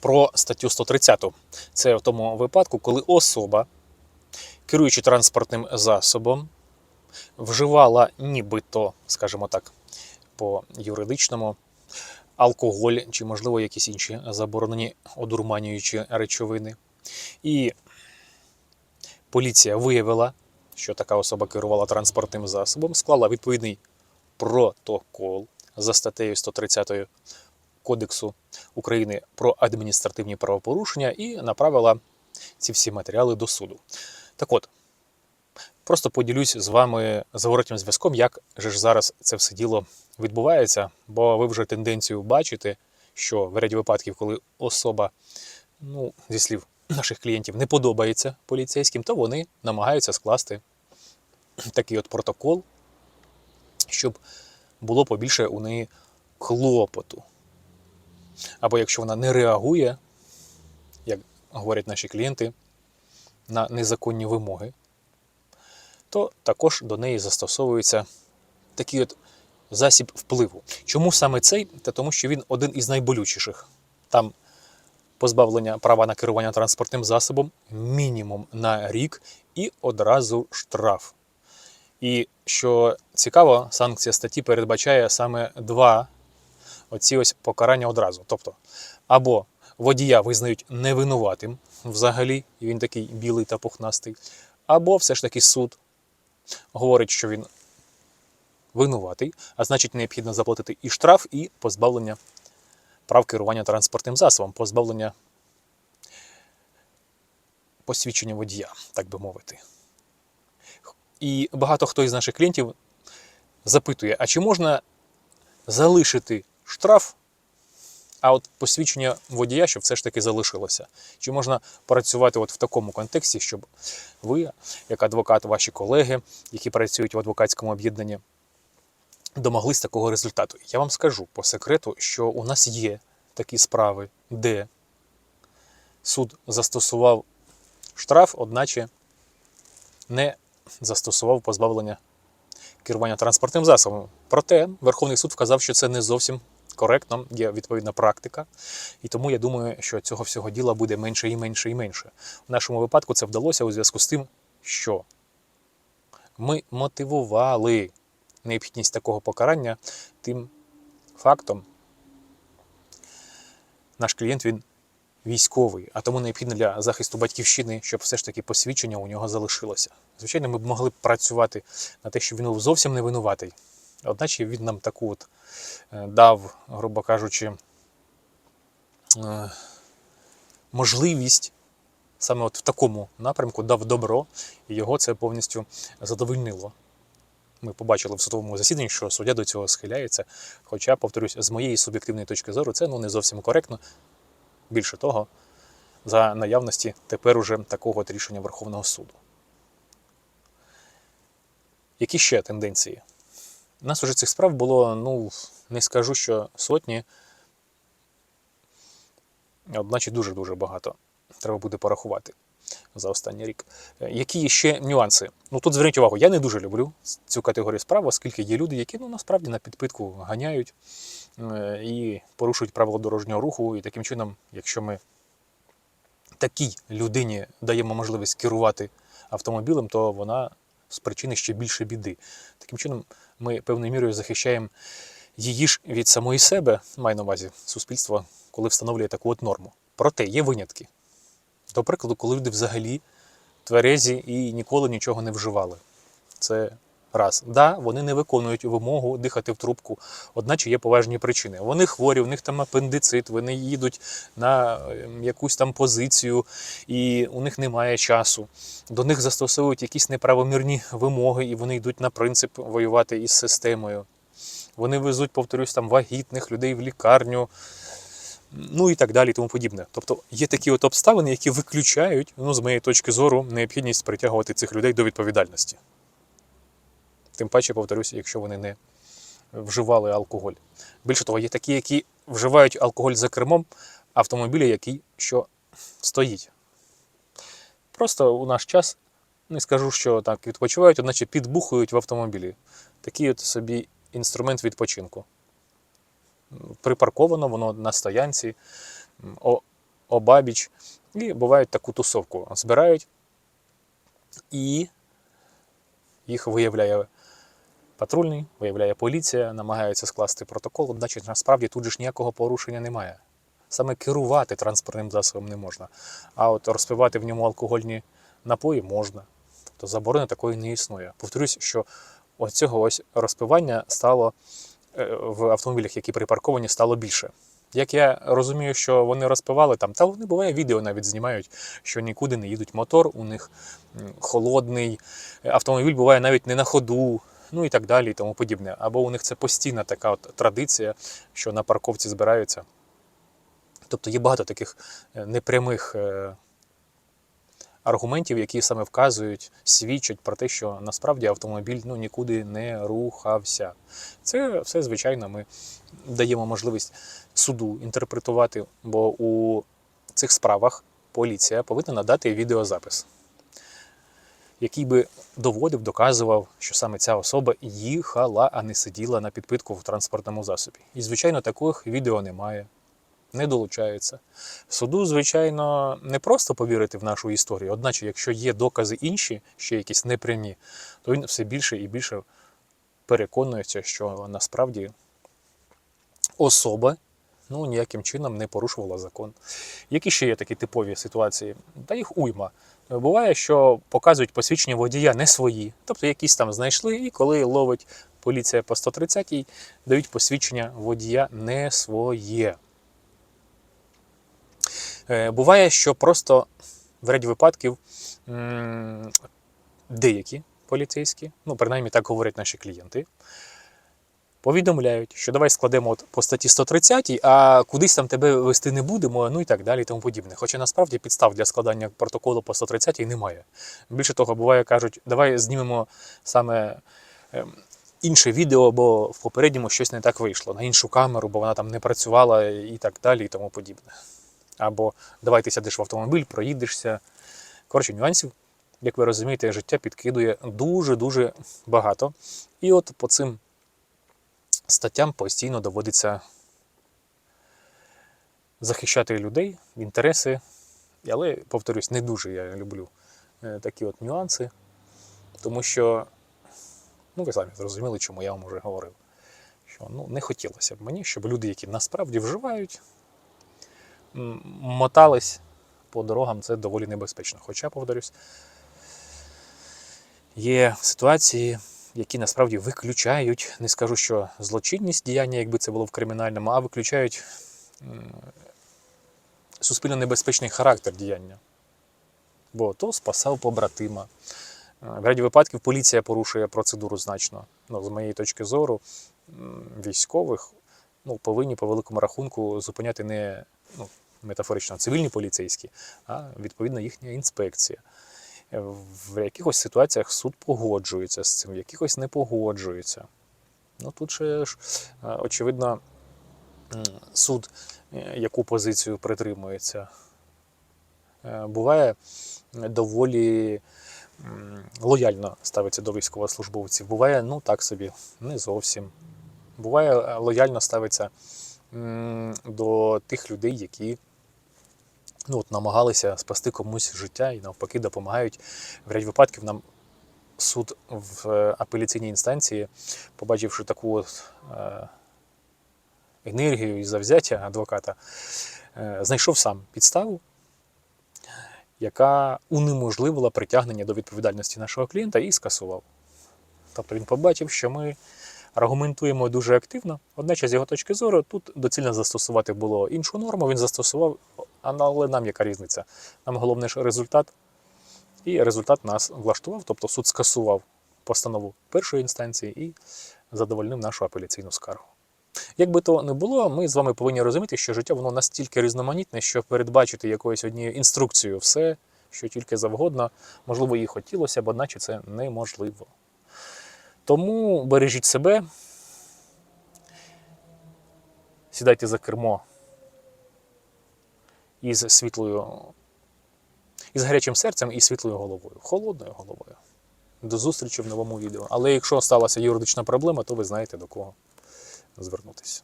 про статтю 130. Це в тому випадку, коли особа, керуючи транспортним засобом, вживала нібито, скажімо так, по юридичному алкоголь чи, можливо, якісь інші заборонені одурманюючі речовини. І поліція виявила, що така особа керувала транспортним засобом, склала відповідний протокол за статтею 130 Кодексу України про адміністративні правопорушення і направила ці всі матеріали до суду. Так от, просто поділюсь з вами зворотнім зв'язком, як же ж зараз це все діло відбувається, бо ви вже тенденцію бачите, що в ряді випадків, коли особа, ну, зі слів наших клієнтів, не подобається поліцейським, то вони намагаються скласти такий от протокол, щоб було побільше у неї клопоту. Або якщо вона не реагує, як говорять наші клієнти, на незаконні вимоги, то також до неї застосовується такий от засіб впливу. Чому саме цей? Та тому, що він один із найболючіших. Там позбавлення права на керування транспортним засобом мінімум на рік і одразу штраф. І що цікаво, санкція статті передбачає саме два оці ось покарання одразу. Тобто, або водія визнають невинуватим взагалі, і він такий білий та пухнастий, або все ж таки суд говорить, що він винуватий, а значить необхідно заплатити і штраф, і позбавлення прав керування транспортним засобом, позбавлення посвідчення водія, так би мовити. І багато хто із наших клієнтів запитує, а чи можна залишити штраф, а от посвідчення водія, щоб все ж таки залишилося? Чи можна працювати от в такому контексті, щоб ви, як адвокат, ваші колеги, які працюють в адвокатському об'єднанні, домоглись такого результату? Я вам скажу по секрету, що у нас є такі справи, де суд застосував штраф, одначе не застосував позбавлення керування транспортним засобом. Проте Верховний суд вказав, що це не зовсім коректно, є відповідна практика, і тому я думаю, що цього всього діла буде менше і менше і менше. В нашому випадку це вдалося у зв'язку з тим, що ми мотивували необхідність такого покарання тим фактом, наш клієнт він військовий, а тому необхідно для захисту батьківщини, щоб все ж таки посвідчення у нього залишилося. Звичайно, ми б могли працювати на те, що він був зовсім не винуватий. Одначе він нам таку от е, дав, грубо кажучи, е, можливість саме от в такому напрямку дав добро, і його це повністю задовольнило. Ми побачили в судовому засіданні, що суддя до цього схиляється. Хоча, повторюсь, з моєї суб'єктивної точки зору, це ну, не зовсім коректно. Більше того, за наявності тепер уже такого от рішення Верховного суду. Які ще тенденції? У нас уже цих справ було, ну, не скажу, що сотні, одначе дуже-дуже багато. Треба буде порахувати за останній рік. Е, Які ще нюанси? Ну тут зверніть увагу, я не дуже люблю цю категорію справ, оскільки є люди, які ну, насправді на підпитку ганяють е, і порушують правила дорожнього руху. І таким чином, якщо ми такій людині даємо можливість керувати автомобілем, то вона спричинить ще більше біди. Таким чином, ми певною мірою захищаємо її ж від самої себе, маю на увазі суспільство, коли встановлює таку от норму. Проте є винятки. До прикладу, коли люди взагалі тверезі і ніколи нічого не вживали. Це раз. Да, вони не виконують вимогу дихати в трубку, одначе є поважні причини. Вони хворі, у них там апендицит, вони їдуть на ем, якусь там позицію, і у них немає часу. До них застосовують якісь неправомірні вимоги, і вони йдуть на принцип воювати із системою. Вони везуть, повторюсь, там вагітних людей в лікарню, ну і так далі, тому подібне. Тобто є такі от обставини, які виключають, ну, з моєї точки зору, необхідність притягувати цих людей до відповідальності. Тим паче, повторюся, якщо вони не вживали алкоголь. Більше того, є такі, які вживають алкоголь за кермом автомобіля, який що стоїть. Просто у наш час не скажу, що так відпочивають, одначе підбухують в автомобілі. Такий от собі інструмент відпочинку. Припарковано воно на стоянці. Обабіч. І бувають таку тусовку збирають, і їх виявляє патрульний, виявляє поліція, намагається скласти протокол, одначе насправді тут же ж ніякого порушення немає. Саме керувати транспортним засобом не можна. А от розпивати в ньому алкогольні напої можна. Тобто заборони такої не існує. Повторюсь, що ось цього ось розпивання стало е, в автомобілях, які припарковані, стало більше. Як я розумію, що вони розпивали там, та вони буває відео навіть знімають, що нікуди не їдуть мотор, у них холодний, автомобіль буває навіть не на ходу, ну і так далі, і тому подібне. Або у них це постійна така от традиція, що на парковці збираються. Тобто є багато таких е, непрямих е, аргументів, які саме вказують, свідчать про те, що насправді автомобіль ну, нікуди не рухався. Це все, звичайно, ми даємо можливість суду інтерпретувати, бо у цих справах поліція повинна надати відеозапис, який би доводив, доказував, що саме ця особа їхала, а не сиділа на підпитку в транспортному засобі. І, звичайно, таких відео немає не долучаються. Суду, звичайно, не просто повірити в нашу історію, одначе, якщо є докази інші, ще якісь непрямі, то він все більше і більше переконується, що насправді особа ну, ніяким чином не порушувала закон. Які ще є такі типові ситуації? Та їх уйма. Буває, що показують посвідчення водія не свої, тобто якісь там знайшли, і коли ловить поліція по 130-й, дають посвідчення водія не своє. Е, Буває, що просто в ряді випадків деякі поліцейські, ну принаймні так говорять наші клієнти, повідомляють, що давай складемо от по статті 130, а кудись там тебе вести не будемо, ну і так далі, і тому подібне. Хоча насправді підстав для складання протоколу по 130 немає. Більше того, буває, кажуть, давай знімемо саме. ем, Інше відео, бо в попередньому щось не так вийшло, на іншу камеру, бо вона там не працювала і так далі, і тому подібне. Або давай ти сядеш в автомобіль, проїдешся. Коротше, нюансів, як ви розумієте, життя підкидує дуже-дуже багато. І от по цим статтям постійно доводиться захищати людей, інтереси. Але, повторюсь, не дуже я люблю е, такі от нюанси, тому що, ну ви самі зрозуміли, чому я вам вже говорив. Що ну, не хотілося б мені, щоб люди, які насправді вживають, мотались по дорогам, це доволі небезпечно. Хоча, повторюсь, є ситуації, які насправді виключають, не скажу, що злочинність діяння, якби це було в кримінальному, а виключають суспільно небезпечний характер діяння. Бо то спасав побратима. Е, В ряді випадків поліція порушує процедуру значно. Ну, з моєї точки зору, військових ну, повинні по великому рахунку зупиняти не ну, метафорично цивільні поліцейські, а відповідно їхня інспекція. В якихось ситуаціях суд погоджується з цим, в якихось не погоджується. Ну тут ще ж, е, очевидно, суд е, яку позицію притримується. Е, Буває доволі лояльно ставиться до військовослужбовців. Буває, ну так собі, не зовсім. Буває, лояльно ставиться до тих людей, які ну, от, намагалися спасти комусь життя і навпаки допомагають. В ряд випадків нам суд в е, апеляційній інстанції, побачивши таку от, е, енергію і завзяття адвоката, е, знайшов сам підставу, яка унеможливила притягнення до відповідальності нашого клієнта і скасував. Тобто він побачив, що ми аргументуємо дуже активно. Одначе, з його точки зору, тут доцільно застосувати було іншу норму, він застосував, але нам яка різниця? Нам головне ж результат. І результат нас влаштував, тобто суд скасував постанову першої інстанції і задовольнив нашу апеляційну скаргу. Як би то не було, ми з вами повинні розуміти, що життя воно настільки різноманітне, що передбачити якоюсь однією інструкцією все, що тільки завгодно, можливо, і хотілося б, одначе це неможливо. Тому бережіть себе, сідайте за кермо із світлою, із гарячим серцем і світлою головою, холодною головою. До зустрічі в новому відео. Але якщо сталася юридична проблема, то ви знаєте до кого звернутися.